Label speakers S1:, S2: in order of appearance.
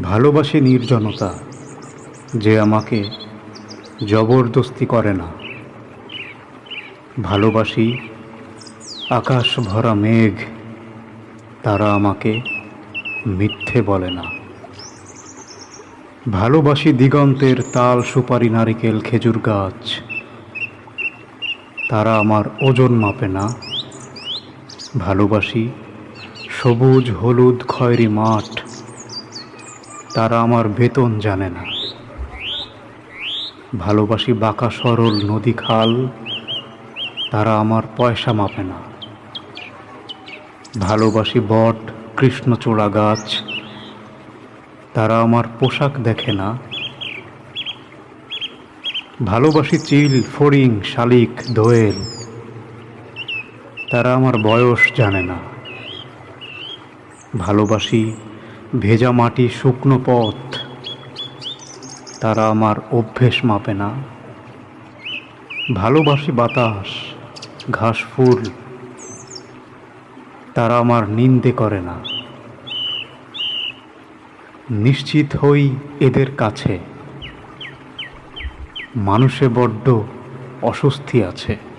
S1: ভালোবাসি নির্জনতা, যে আমাকে জবরদস্তি করে না। ভালোবাসি আকাশ ভরা মেঘ, তারা আমাকে মিথ্যে বলে না। ভালোবাসি দিগন্তের তাল সুপারি নারিকেল খেজুর গাছ, তারা আমার ওজন মাপে না। ভালোবাসি সবুজ হলুদ খয়েরি মাঠ তারা আমার বেতন জানে না। ভালোবাসি বাঁকা সরল নদী খাল, তারা আমার পয়সা মাপে না। ভালোবাসি বট কৃষ্ণচূড়া গাছ, তারা আমার পোশাক দেখে না। ভালোবাসি চিল, ফড়িং, শালিক, দোয়েল, তারা আমার বয়স জানে না। ভালোবাসি ভেজা মাটি শুকনো পথ। তারা আমার অভ্যেস মাপে না। ভালোবাসি বাতাস, ঘাস ফুল। তারা আমার নিন্দে করে না। নিশ্চিত হই এদের কাছে। মানুষে বড্ড অস্বস্তি আছে।